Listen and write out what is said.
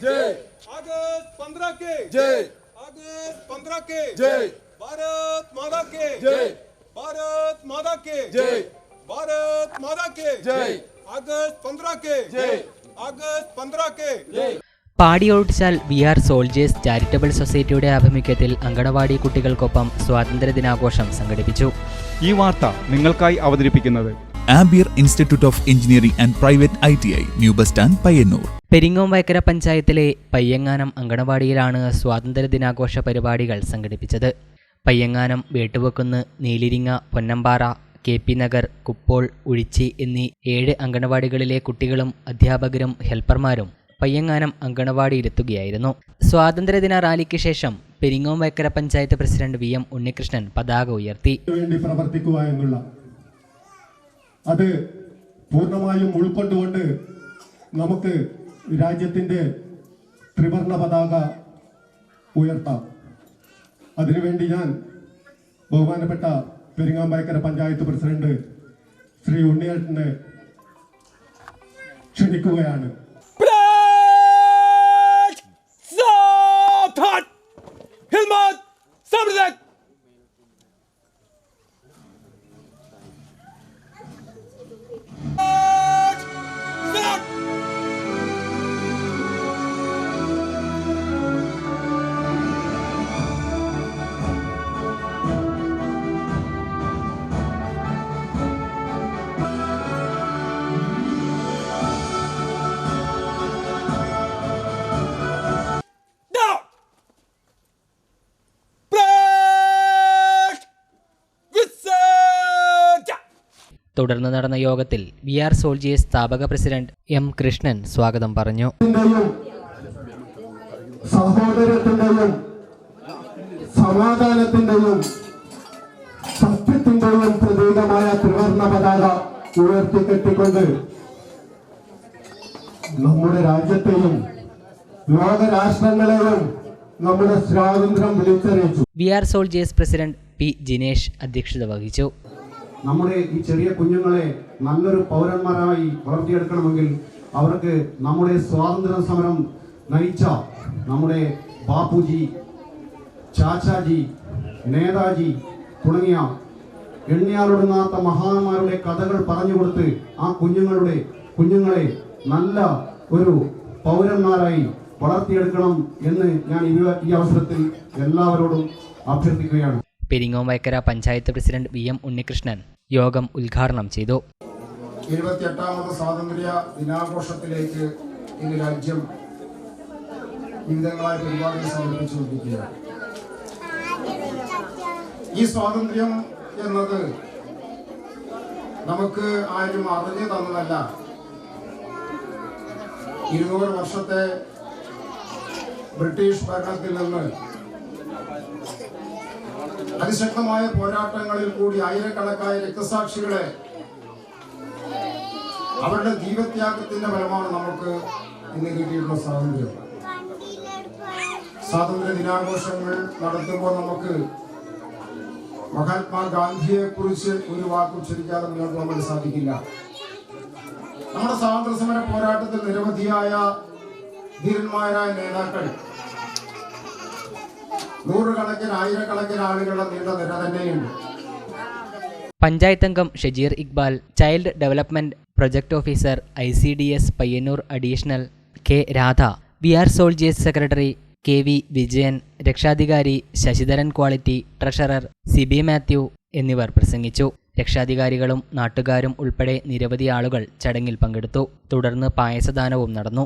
जय अगस्त पंद्रह के जय अगस्त पंद्रह के जय भारत माता के जय भारत माता के जय भारत माता के जय अगस्त पंद्रह के जय अगस्त पंद्रह के जय പാടി ഒഴിച്ചാൽ വി ആർ സോൾജേഴ്സ് ചാരിറ്റബിൾ സൊസൈറ്റിയുടെ ആഭിമുഖ്യത്തിൽ അങ്കണവാടി കുട്ടികൾക്കൊപ്പം സ്വാതന്ത്ര്യ ദിനാഘോഷം സംഘടിപ്പിച്ചു ഈ വാർത്ത നിങ്ങൾക്കായി അവതരിപ്പിക്കുന്നത് Ampere institute of engineering and private I T I new bus stand Payyanur. Peringome Vayakkara പഞ്ചായത്തിലെ പയ്യങ്ങാനം അങ്കണവാടിയിലാണ് സ്വാതന്ത്ര്യ ദിനാഘോഷ പരിപാടികൾ സംഘടിപ്പിച്ചത്. പയ്യങ്ങാനം വേട്ടുവെക്കുന്ന് നീലിരിങ്ങ പൊന്നമ്പാറ കെ പി നഗർ കുപ്പോൾ ഉഴിച്ചി എന്നീ ഏഴ് അങ്കണവാടികളിലെ കുട്ടികളും അധ്യാപകരും ഹെൽപ്പർമാരും പയ്യങ്ങാനം അങ്കണവാടിയിലെത്തുകയായിരുന്നു. സ്വാതന്ത്ര്യദിന റാലിക്ക് ശേഷം Peringome Vayakkara panchayat president V M Unnikrishnan പതാക ഉയർത്തി. വേണ്ടി പ്രവർത്തിക്കുക എന്നുള്ള അത് പൂർണമായും ഉൾക്കൊണ്ടുകൊണ്ട് നമുക്ക് രാജ്യത്തിന്റെ ത്രിവർണ പതാക ഉയർത്താം അതിനുവേണ്ടി ഞാൻ ബഹുമാനപ്പെട്ട പെരിങ്ങാമ്പായക്കര പഞ്ചായത്ത് പ്രസിഡന്റ് ശ്രീ ഉണ്ണിയേട്ടനെ ക്ഷണിക്കുകയാണ്! Satan! തുടർന്ന് നടന്ന യോഗത്തിൽ വി ആർ സോൾജിയെ സ്ഥാപക പ്രസിഡന്റ് എം കൃഷ്ണൻ സ്വാഗതം പറഞ്ഞു. ത്തിന്റെയും സഹോദരത്തിന്റെയും സമാധാനത്തിന്റെയും സത്യത്തിന്റെയും പ്രതീകമായ ത്രിവർണ പതാക ഉയർത്തിക്കെട്ടിക്കൊണ്ട് നമ്മുടെ രാജ്യത്തെയും ലോകരാഷ്ട്രങ്ങളെയും നമ്മുടെ സ്വാതന്ത്ര്യം വിളിച്ചറിയിച്ചു. V R soldiers president P Jinesh അധ്യക്ഷത വഹിച്ചു. നമ്മുടെ ഈ ചെറിയ കുഞ്ഞുങ്ങളെ നല്ലൊരു പൗരന്മാരായി വളർത്തിയെടുക്കണമെങ്കിൽ അവർക്ക് നമ്മുടെ സ്വാതന്ത്ര്യ സമരം നയിച്ച നമ്മുടെ ബാപ്പുജി ചാച്ചാജി നേതാജി തുടങ്ങിയ എണ്ണിയാലൊടുങ്ങാത്ത മഹാന്മാരുടെ കഥകൾ പറഞ്ഞു കൊടുത്ത് ആ കുഞ്ഞുങ്ങളുടെ കുഞ്ഞുങ്ങളെ നല്ല ഒരു പൗരന്മാരായി വളർത്തിയെടുക്കണം എന്ന് ഞാൻ ഈ അവസരത്തിൽ എല്ലാവരോടും അഭ്യർത്ഥിക്കുകയാണ്. Peringome Vayakkara panchayat president V M Unnikrishnan യോഗം ഉദ്ഘാടനം ചെയ്തു. എഴുപത്തിയെട്ടാമത് സ്വാതന്ത്ര്യ ദിനാഘോഷത്തിലേക്ക് ഇന്ന് രാജ്യം വിവിധങ്ങളായ പരിപാടികൾ സംഘടിപ്പിച്ചുകൊണ്ടിരിക്കുകയാണ്. ഈ സ്വാതന്ത്ര്യം എന്നത് നമുക്ക് ആരും അറിഞ്ഞു തന്നതല്ല. ഇരുന്നൂറ് വർഷത്തെ ബ്രിട്ടീഷ് ഭരണത്തിൽ നിന്ന് അതിശക്തമായ പോരാട്ടങ്ങളിൽ കൂടി ആയിരക്കണക്കായ രക്തസാക്ഷികളെ അവരുടെ ജീവത്യാഗത്തിന്റെ ഫലമാണ് നമുക്ക് ഇന്ന് കിട്ടിയിട്ടുള്ള സ്വാതന്ത്ര്യം. സ്വാതന്ത്ര്യ ദിനാഘോഷങ്ങൾ നടത്തുമ്പോൾ നമുക്ക് മഹാത്മാഗാന്ധിയെ കുറിച്ച് ഒരു വാക്ക് ഉച്ചരിക്കാതെ മുന്നോട്ട് പോകാൻ സാധിക്കില്ല. നമ്മുടെ സ്വാതന്ത്ര്യ സമര പോരാട്ടത്തിൽ നിരവധിയായ ധീരന്മാരായ നേതാക്കൾ നൂറുകണക്കിന് ആയിരക്കണക്കിന് ആളുകളുടെ നീണ്ട നിര തന്നെയുണ്ട്. പഞ്ചായത്ത് അംഗം Shajeer Iqbal child development project officer I C D S Payyanur additional K Radha V R soldiers secretary K V Vijayan രക്ഷാധികാരി ശശിധരൻ ക്വാളിറ്റി ട്രഷറർ സിബി മാത്യു എന്നിവർ പ്രസംഗിച്ചു. രക്ഷാധികാരികളും നാട്ടുകാരും ഉൾപ്പെടെ നിരവധി ആളുകൾ ചടങ്ങിൽ പങ്കെടുത്തു. തുടർന്ന് പായസദാനവും നടന്നു.